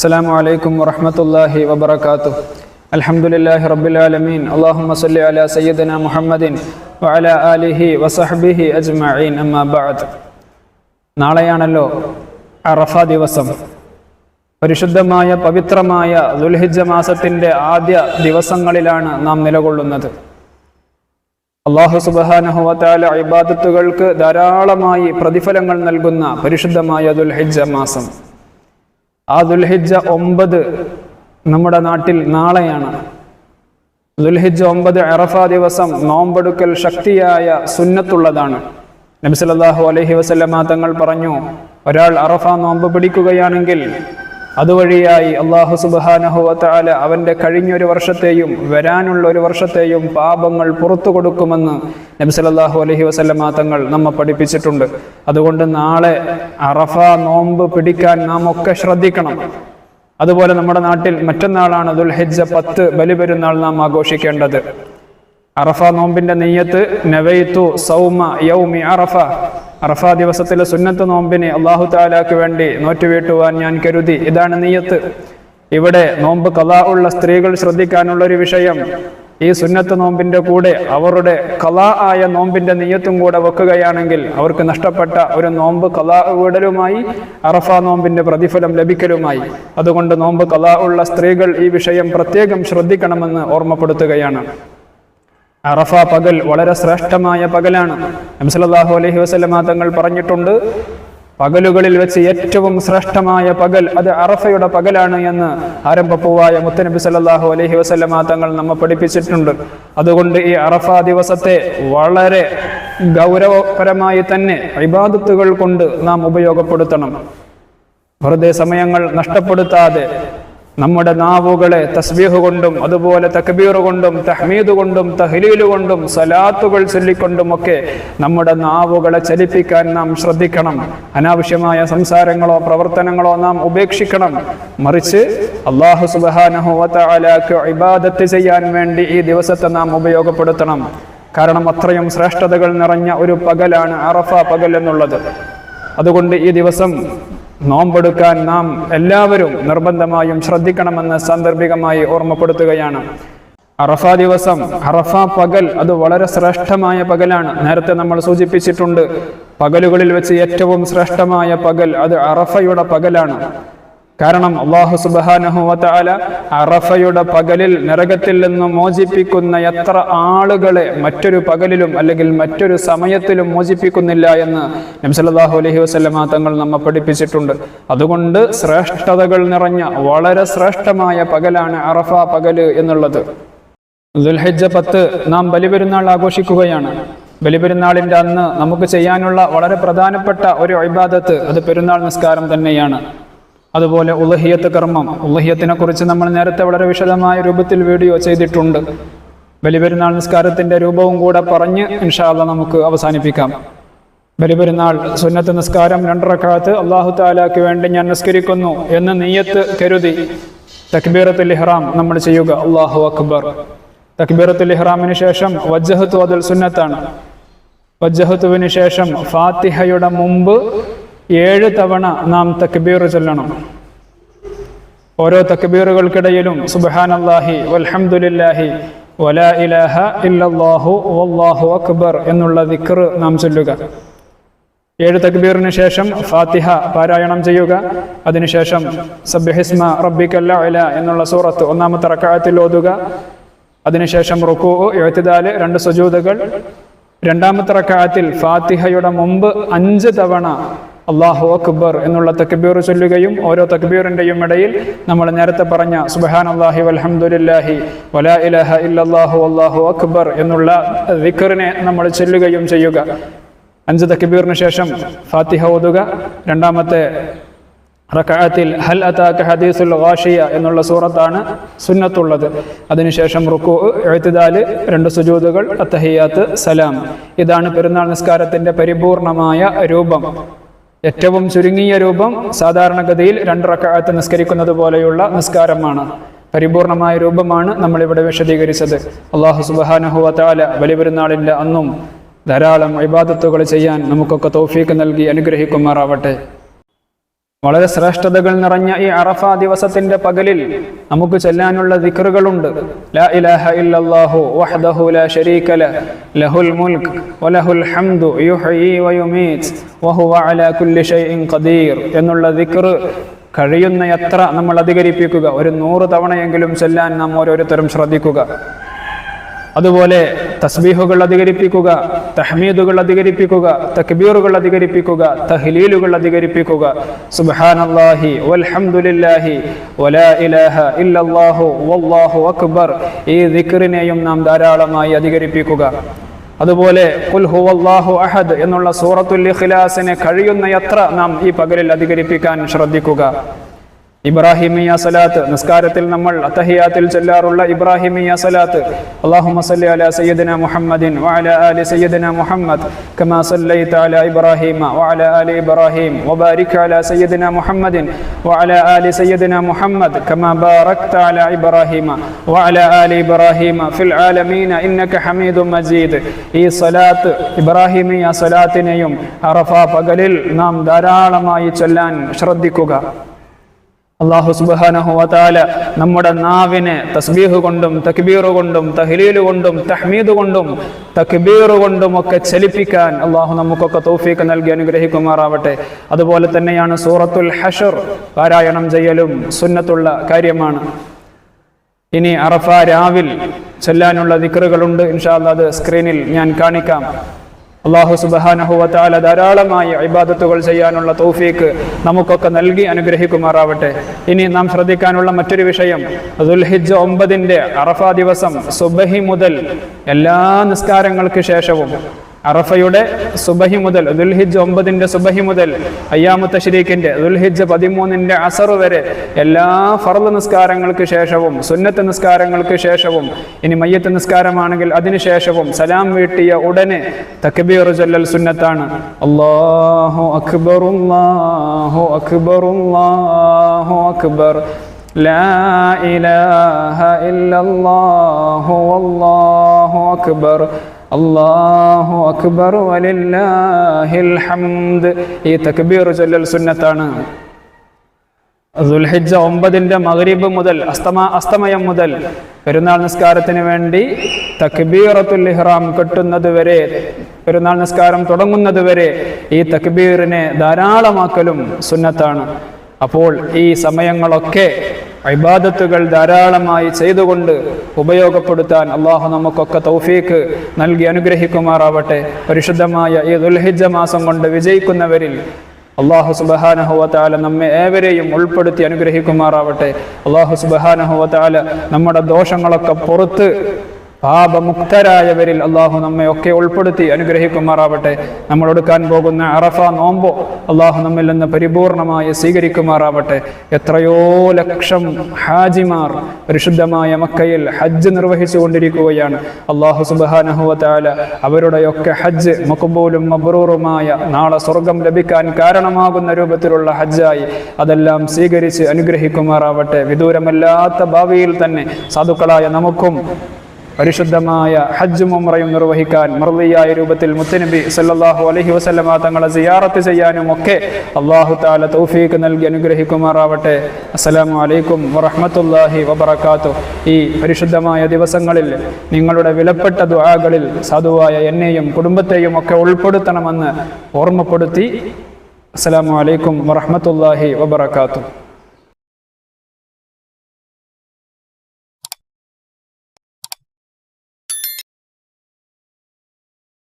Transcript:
السلام عليكم ورحمة الله وبركاته الحمد لله رب العالمين اللهم صل على سيدنا محمد وعلى آله وصحبه أجمعين أما بعد നാളെയാണല്ലോ അറഫ ദിവസം പരിശുദ്ധമായ പവിത്രമായ ദുൽഹിജ മാസത്തിന്റെ ആദ്യ ദിവസങ്ങളിലാണ് നാം നിലകൊള്ളുന്നത് അള്ളാഹു സുബാനഹുവത്താല ഇബാദത്തുകൾക്ക് ധാരാളമായി പ്രതിഫലങ്ങൾ നൽകുന്ന പരിശുദ്ധമായ ദുൽഹിജ മാസം ആ ദുൽഹിജ ഒമ്പത് നമ്മുടെ നാട്ടിൽ നാളെയാണ്. ദുൽഹിജ ഒമ്പത് അറഫ ദിവസം നോമ്പെടുക്കൽ ശക്തിയായ സുന്നത്തുള്ളതാണ്. നബി അലഹി അലൈഹി വസല്ലമ തങ്ങൾ പറഞ്ഞു ഒരാൾ അറഫ നോമ്പ് പിടിക്കുകയാണെങ്കിൽ അതുവഴിയായി അള്ളാഹു അവന്റെ കഴിഞ്ഞൊരു വർഷത്തെയും വരാനുള്ള ഒരു വർഷത്തെയും പാപങ്ങൾ പുറത്തു കൊടുക്കുമെന്ന് നബി അലഹി വസല്ലമ തങ്ങൾ നമ്മെ പഠിപ്പിച്ചിട്ടുണ്ട്. അതുകൊണ്ട് നാളെ അറഫ നോമ്പ് പിടിക്കാൻ നാം ഒക്കെ ശ്രദ്ധിക്കണം. അതുപോലെ നമ്മുടെ നാട്ടിൽ മറ്റന്നാളാണ് ദുൽഹിജ്ജ പത്ത് ബലിപെരുന്നാൾ നാം ആഘോഷിക്കേണ്ടത്. അറഫ നോമ്പിന്റെ നെയ്യത്ത് നവൈത്തു സൗമ യൗമി അറഫ അറഫ ദിവസത്തിലെ സുന്നത്ത് നോമ്പിനെ അള്ളാഹു താലാക്ക് വേണ്ടി നോറ്റുവീട്ടുവാൻ ഞാൻ കരുതി. ഇതാണ് നീയത്ത്. ഇവിടെ നോമ്പ് കലാ ഉള്ള സ്ത്രീകൾ ശ്രദ്ധിക്കാനുള്ള ഒരു വിഷയം ഈ സുന്നത്ത് നോമ്പിന്റെ കൂടെ അവരുടെ കലാ ആയ നോമ്പിന്റെ നെയ്യത്തും കൂടെ വെക്കുകയാണെങ്കിൽ അവർക്ക് നഷ്ടപ്പെട്ട ഒരു നോമ്പ് കലാ വിടലുമായി അറഫ നോമ്പിന്റെ പ്രതിഫലം ലഭിക്കലുമായി. അതുകൊണ്ട് നോമ്പ് കലാ ഉള്ള സ്ത്രീകൾ ഈ വിഷയം പ്രത്യേകം ശ്രദ്ധിക്കണമെന്ന് ഓർമ്മപ്പെടുത്തുകയാണ്. അറഫ പകൽ വളരെ ശ്രേഷ്ഠമായ പകലാണ്. നംസലാഹു അലഹി വസല്ലമ തങ്ങൾ പറഞ്ഞിട്ടുണ്ട് പകലുകളിൽ വെച്ച് ഏറ്റവും ശ്രേഷ്ഠമായ പകൽ അത് അറഫയുടെ പകലാണ് എന്ന് ആരംഭപ്പൂവായ മുത്തനബി സല്ലാഹു അലഹി വസല്ലമ തങ്ങൾ നമ്മെ പഠിപ്പിച്ചിട്ടുണ്ട്. അതുകൊണ്ട് ഈ അറഫ ദിവസത്തെ വളരെ ഗൗരവപരമായി തന്നെ ഇബാദത്തുകൾ കൊണ്ട് നാം ഉപയോഗപ്പെടുത്തണം. വെറുതെ സമയങ്ങൾ നഷ്ടപ്പെടുത്താതെ നമ്മുടെ നാവുകളെ തസ്ബീഹ് കൊണ്ടും അതുപോലെ തക്ബീർ കൊണ്ടും തഹ്മീദ് കൊണ്ടും തഹ്ലീൽ കൊണ്ടും സലാത്തുകൾ ചൊല്ലിക്കൊണ്ടും ഒക്കെ നമ്മുടെ നാവുകളെ ചലിപ്പിക്കാൻ നാം ശ്രദ്ധിക്കണം. അനാവശ്യമായ സംസാരങ്ങളോ പ്രവർത്തനങ്ങളോ നാം ഉപേക്ഷിക്കണം. മറിച്ച് അള്ളാഹു സുബാനഹുലാക്ക് ഇബാദത്ത് ചെയ്യാൻ വേണ്ടി ഈ ദിവസത്തെ നാം ഉപയോഗപ്പെടുത്തണം. കാരണം അത്രയും ശ്രേഷ്ഠതകൾ നിറഞ്ഞ ഒരു പകലാണ് അറഫ പകൽ എന്നുള്ളത്. അതുകൊണ്ട് ഈ ദിവസം നോമ്പെടുക്കാൻ നാം എല്ലാവരും നിർബന്ധമായും ശ്രദ്ധിക്കണമെന്ന് സാന്ദർഭികമായി ഓർമ്മപ്പെടുത്തുകയാണ്. അറഫ ദിവസം അറഫ പകൽ അത് വളരെ ശ്രേഷ്ഠമായ പകലാണ്. നേരത്തെ നമ്മൾ സൂചിപ്പിച്ചിട്ടുണ്ട് പകലുകളിൽ വെച്ച് ഏറ്റവും ശ്രേഷ്ഠമായ പകൽ അത് അറഫയുടെ പകലാണ്. കാരണം അള്ളാഹു സുബാനഹുവല അറഫയുടെ പകലിൽ നരകത്തിൽ നിന്ന് മോചിപ്പിക്കുന്ന എത്ര ആളുകളെ മറ്റൊരു പകലിലും അല്ലെങ്കിൽ മറ്റൊരു സമയത്തിലും മോചിപ്പിക്കുന്നില്ല എന്ന് നംസലാഹു അലഹി വസ്ലമ തങ്ങൾ നമ്മെ പഠിപ്പിച്ചിട്ടുണ്ട്. അതുകൊണ്ട് ശ്രേഷ്ഠതകൾ നിറഞ്ഞ വളരെ ശ്രേഷ്ഠമായ പകലാണ് അറഫ പകൽ എന്നുള്ളത്. ദുൽഹജ്ജ പത്ത് നാം ബലിപെരുന്നാൾ ആഘോഷിക്കുകയാണ്. ബലിപെരുന്നാളിന്റെ അന്ന് നമുക്ക് ചെയ്യാനുള്ള വളരെ പ്രധാനപ്പെട്ട ഒരു അഭിബാദത്ത് അത് പെരുന്നാൾ നിസ്കാരം തന്നെയാണ്. അതുപോലെ ഉലഹിയത്ത് കർമ്മം. ഉലഹിയത്തിനെ കുറിച്ച് നമ്മൾ നേരത്തെ വളരെ വിശദമായ രൂപത്തിൽ വീഡിയോ ചെയ്തിട്ടുണ്ട്. ബലിപെരുന്നാൾ നിസ്കാരത്തിന്റെ രൂപവും കൂടെ പറഞ്ഞ് ഇൻഷാല്ല നമുക്ക് അവസാനിപ്പിക്കാം. ബലിപെരുന്നാൾ സുന്നത്ത് നിസ്കാരം രണ്ടറക്കാലത്ത് അള്ളാഹു താലാക്ക് വേണ്ടി ഞാൻ നിസ്കരിക്കുന്നു എന്ന് നെയ്യത്ത് കരുതി. തക്ബീറത്തുൽ ഇഹ്റാം നമ്മൾ ചെയ്യുക. അള്ളാഹു അക്ബർ. തക്ബീറത്തുൽ ഇഹ്റാമിന് ശേഷം വജ്ജഹത്തു അതിൽ സുന്നത്താണ്. വജ്ജഹത്തുവിന് ശേഷം ഫാത്തിഹയുടെ മുമ്പ് ഏഴ് തവണ നാം തക്ബീർ ചൊല്ലണം. ഓരോ തക്ബീറുകൾക്കിടയിലും സുബഹാൻ അള്ളാഹി വൽഹമുല്ലാഹി വലാ ഇലാഹ ഇല്ലാഹു വല്ലാഹു അക്ബർ എന്നുള്ള ദിക്ർ നാം ചൊല്ലുക. ഏഴ് തക്ബീറിന് ശേഷം ഫാത്തിഹ പാരായണം ചെയ്യുക. അതിനുശേഷം സബ്യഹിസ്മ റബ്ബിക്കല്ല ഇല എന്നുള്ള സൂറത്ത് ഒന്നാമത്തെ റക്കായത്തിൽ ഓതുക. അതിനുശേഷം റുക്കു എഴുത്തിദാൽ രണ്ട് സുജൂതകൾ രണ്ടാമത്തെ റക്കായത്തിൽ ഫാത്തിഹയുടെ മുമ്പ് അഞ്ച് തവണ അള്ളാഹു അക്ബർ എന്നുള്ള തക്ബീർ ചൊല്ലുകയും ഓരോ തക്ബീറിന്റെയും ഇടയിൽ നമ്മൾ നേരത്തെ പറഞ്ഞ സുബഹാൻ അള്ളാഹി വൽഹംദുലില്ലാഹി വലാ ഇലഹ ഇല്ലാഹു അള്ളാഹു അക്ബർ എന്നുള്ള വിക്കറിനെ നമ്മൾ ചൊല്ലുകയും ചെയ്യുക. അഞ്ച് തക്ബീറിന് ശേഷം ഫാത്തിഹ ഓതുക. രണ്ടാമത്തെ റക്കാത്തിൽ ഹൽ അതാക്ക് ഹദീസുൽ വാഷിയ എന്നുള്ള സൂറത്താണ് സുന്നത്തുള്ളത്. അതിനുശേഷം റുക്കു എഴുത്തിദാൽ രണ്ട് സുജൂതുകൾ അത്തഹിയാത്ത് സലാം. ഇതാണ് പെരുന്നാൾ നിസ്കാരത്തിന്റെ പരിപൂർണമായ രൂപം. ഏറ്റവും ചുരുങ്ങിയ രൂപം സാധാരണഗതിയിൽ രണ്ട് റക്കായത്ത് നിസ്കരിക്കുന്നത് പോലെയുള്ള നിസ്കാരമാണ്. പരിപൂർണമായ രൂപമാണ് നമ്മളിവിടെ വിശദീകരിച്ചത്. അള്ളാഹു സുബാനഹുവല വലിപെരുന്നാളിന്റെ അന്നും ധാരാളം ഇബാദത്തുകൾ ചെയ്യാൻ നമുക്കൊക്കെ തൗഫീക്ക് നൽകി അനുഗ്രഹിക്കുമാറാവട്ടെ. വളരെ ശ്രേഷ്ഠതകൾ നിറഞ്ഞ ഈ അറഫ ദിവസത്തിന്റെ പകലിൽ നമുക്ക് ചെല്ലാനുള്ള ദിക്റുകളുണ്ട്. ലാ ഇലാഹ ഇല്ലല്ലാഹു ലാ ലഹുൽ വലഹുൽ ഹംദു വയുമീത് വഹുവ അലാ ഷൈഇൻ ഖദീർ എന്നുള്ള ദിക്ർ കഴിയുന്നയത്ര നമ്മൾ അധികരിപ്പിക്കുക. ഒരു നൂറ് തവണയെങ്കിലും ചെല്ലാൻ നാം ഓരോരുത്തരും ശ്രദ്ധിക്കുക. അതുപോലെ തസ്ബീഹുകൾ അധികരിപ്പിക്കുക തഹ്മീദുകൾ അധികരിപ്പിക്കുക തക്ബീറുകൾ അധികരിപ്പിക്കുക തഹ്ലീലുകൾ അധികരിപ്പിക്കുക. സുബ്ഹാനല്ലാഹി വൽഹംദുലില്ലാഹി വലാ ഇലാഹ ഇല്ലല്ലാഹു വല്ലാഹു അക്ബർ. ഈ ദിക്റിനെയും നാം ധാരാളമായി അധികരിപ്പിക്കുക. അതുപോലെ ഖുൽ ഹുവല്ലാഹു അഹദ് എന്നുള്ള സൂറത്തുൽ ഇഖ്ലാസിനെ കഴിയുന്നയത്ര നാം ഈ പകലിൽ അധികരിപ്പിക്കാൻ ശ്രദ്ധിക്കുക. ഇബ്രാഹിമിയ സലാത്ത്. നിസ്കാരത്തിൽ നമ്മൾ അത്തഹിയാത്തിൽ ചെല്ലാറുള്ള ഇബ്രാഹിമിയ സലാത്ത്. അല്ലാഹുമ്മ സല്ലി അലാ സയ്യിദിന മുഹമ്മദിൻ വഅലാ ആലി സയ്യിദിന മുഹമ്മദ്. കമാ സല്ലൈത അലാ ഇബ്രാഹിമ വഅലാ ആലി ഇബ്രാഹിം വബാരിക് അലാ സയ്യിദിന മുഹമ്മദിൻ വഅലാ ആലി സയ്യിദിന മുഹമ്മദ്. കമാ ബാറക്ത അലാ ഇബ്രാഹിമ വഅലാ ആലി ഇബ്രാഹിമ ഫിൽ ആലമീന ഇന്നക ഹമീദും മജീദ്. ഈ സലാത്ത് ഇബ്രാഹിമിയ സലാത്തിനെയും അറഫ പകലിൽ നാം ധാരാളമായി ചൊല്ലാൻ ശ്രദ്ധിക്കുക. അള്ളാഹു സുബ്ഹാനഹു വതആല നമ്മുടെ നാവിനെ തസ്ബീഹ് കൊണ്ടും തക്ബീർ കൊണ്ടും തഹ്ലീൽ കൊണ്ടും തഹ്മീദ് കൊണ്ടും തക്ബീർ കൊണ്ടും ഒക്കെ ചലിപ്പിക്കാൻ അള്ളാഹു നമുക്കൊക്കെ തൗഫീഖ് നൽകി അനുഗ്രഹിക്കുമാറാവട്ടെ. അതുപോലെ തന്നെയാണ് സൂറത്തുൽ ഹഷർ പാരായണം ചെയ്യലും സുന്നത്തുള്ള കാര്യമാണ്. ഇനി അറഫ രാവിൽ ചെല്ലാനുള്ള ദിക്റുകളുണ്ട്. ഇൻഷാല്ല അത് സ്ക്രീനിൽ ഞാൻ കാണിക്കാം. അള്ളാഹു സുബാനഹുവത്താല ധാരാളമായി ഇബാദത്തുകൾ ചെയ്യാനുള്ള തൗഫീക്ക് നമുക്കൊക്കെ നൽകി അനുഗ്രഹിക്കുമാറാവട്ടെ. ഇനി നാം ശ്രദ്ധിക്കാനുള്ള മറ്റൊരു വിഷയം. ദുൽഹിജ് ഒമ്പതിന്റെ അറഫ ദിവസം സുബഹി മുതൽ എല്ലാ നിസ്കാരങ്ങൾക്ക് ശേഷവും അറഫയുടെ സുബഹി മുതൽ ദുൽഹിജ് ഒമ്പതിന്റെ സുബഹി മുതൽ അയ്യാമു തഷ്രീഖിന്റെ ദുൽഹിജ് പതിമൂന്നിന്റെ അസർ വരെ എല്ലാ ഫർദ് നിസ്കാരങ്ങൾക്ക് ശേഷവും സുന്നത്ത് നിസ്കാരങ്ങൾക്ക് ശേഷവും ഇനി മയ്യത്ത് നിസ്കാരമാണെങ്കിൽ അതിനുശേഷവും സലാം വീട്ടിയ ഉടനെ തക്ബീർ ചൊല്ലൽ സുന്നത്താണ് അല്ലാഹു അക്ബർ അല്ലാഹു അക്ബർ അല്ലാഹു അക്ബർ لا إله إلا الله والله أكبر അള്ളാഹു അക്ബർ വലില്ലാഹിൽ ഈ തക്ബീർ ചൊല്ലൽ സുന്നത്താണ്. ദുൽഹിജ ഒമ്പതിന്റെ മഗ്രിബ് മുതൽ അസ്തമ അസ്തമയം മുതൽ പെരുന്നാൾ നിസ്കാരത്തിന് വേണ്ടി തക്ബീറത്തുൽ ഇഹ്റാം കെട്ടുന്നത് വരെ പെരുന്നാൾ നിസ്കാരം തുടങ്ങുന്നത് വരെ ഈ തക്ബീറിനെ ധാരാളമാക്കലും സുന്നത്താണ്. അപ്പോൾ ഈ സമയങ്ങളൊക്കെ ഇബാദത്തുകൾ ധാരാളമായി ചെയ്തുകൊണ്ട് ഉപയോഗപ്പെടുത്താൻ അള്ളാഹു നമുക്കൊക്കെ തൗഫീക്ക് നൽകി അനുഗ്രഹിക്കുമാറാവട്ടെ. പരിശുദ്ധമായ ഈ ദുൽഹിജ മാസം കൊണ്ട് വിജയിക്കുന്നവരിൽ അള്ളാഹു സുബഹാനഹുവത്താല നമ്മെ ഏവരെയും ഉൾപ്പെടുത്തി അനുഗ്രഹിക്കുമാറാവട്ടെ. അള്ളാഹു സുബഹാനഹുവത്താല നമ്മുടെ ദോഷങ്ങളൊക്കെ പുറത്ത് പാപമുക്തരായവരിൽ അള്ളാഹു നമ്മെ ഒക്കെ ഉൾപ്പെടുത്തി അനുഗ്രഹിക്കുമാറാവട്ടെ. നമ്മൾ എടുക്കാൻ പോകുന്ന അറഫ നോമ്പോ അള്ളാഹു നമ്മിൽ നിന്ന് പരിപൂർണമായി സ്വീകരിക്കുമാറാവട്ടെ. എത്രയോ ലക്ഷം ഹാജിമാർ പരിശുദ്ധമായ മക്കയിൽ ഹജ്ജ് നിർവഹിച്ചു കൊണ്ടിരിക്കുകയാണ് അള്ളാഹു സുബാനഹുവല അവരുടെയൊക്കെ ഹജ്ജ് മക്കുബൂലും മബ്രൂറുമായ നാളെ സ്വർഗം ലഭിക്കാൻ കാരണമാകുന്ന രൂപത്തിലുള്ള ഹജ്ജായി അതെല്ലാം സ്വീകരിച്ച് അനുഗ്രഹിക്കുമാറാവട്ടെ. വിദൂരമല്ലാത്ത ഭാവിയിൽ തന്നെ സാധുക്കളായ നമുക്കും പരിശുദ്ധമായ ഹജ്ജും ഉമ്രയും നിർവഹിക്കാൻ മറുതിയായ രൂപത്തിൽ മുത്തനബി സല്ലാഹു അലഹി വസ്ലമ തങ്ങളെ സിയാറത്ത് ചെയ്യാനും ഒക്കെ അള്ളാഹു താല തൗഫീഖ് നൽകി അനുഗ്രഹിക്കുമാറാവട്ടെ. അസ്സലാമു അലൈക്കും വറഹമത്തല്ലാഹി വബർക്കാത്തു ഈ പരിശുദ്ധമായ ദിവസങ്ങളിൽ നിങ്ങളുടെ വിലപ്പെട്ട ദുആകളിൽ സാധുവായ എന്നെയും കുടുംബത്തെയും ഒക്കെ ഉൾപ്പെടുത്തണമെന്ന് ഓർമ്മപ്പെടുത്തി. അസ്സലാമു അലൈക്കും വറഹമത്തല്ലാഹി വബറകാത്തു